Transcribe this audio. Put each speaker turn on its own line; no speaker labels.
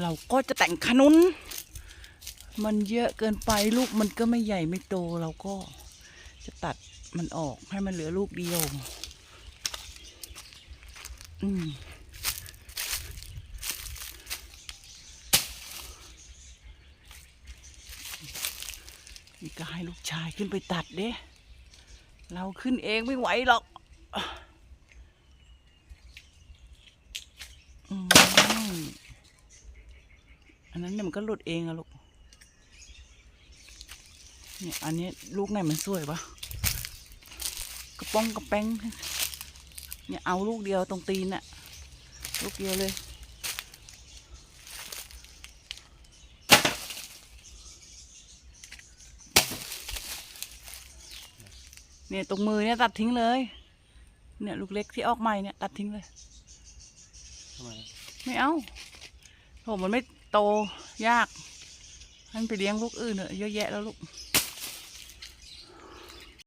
เราก็จะแต่งขนุน มันเยอะเกินไปลูกมันก็ไม่ใหญ่ไม่โตเราก็จะตัดมันออกให้มันเหลือลูกเดียว อืมนี่ก็ให้ลูกชายขึ้นไปตัดเด้ เราขึ้นเองไม่ไหวหรอกอืม อันนั้นเนี่ยมันก็หลุดเองอะลูก เนี่ยอันนี้ลูกไหนมันสวยปะกระป้องกระแป้ง เนี่ยเอาลูกเดียวตรงตีนอะลูกเดียวเลย เนี่ยตรงมือเนี่ยตัดทิ้งเลย เนี่ยลูกเล็กที่ออกใหม่เนี่ยตัดทิ้งเลย
ทำไม
ไม่เอาโหมันไม่ โตยากให้มันไปเลี้ยงลูกอื่นเถอะเยอะแยะแล้วลูก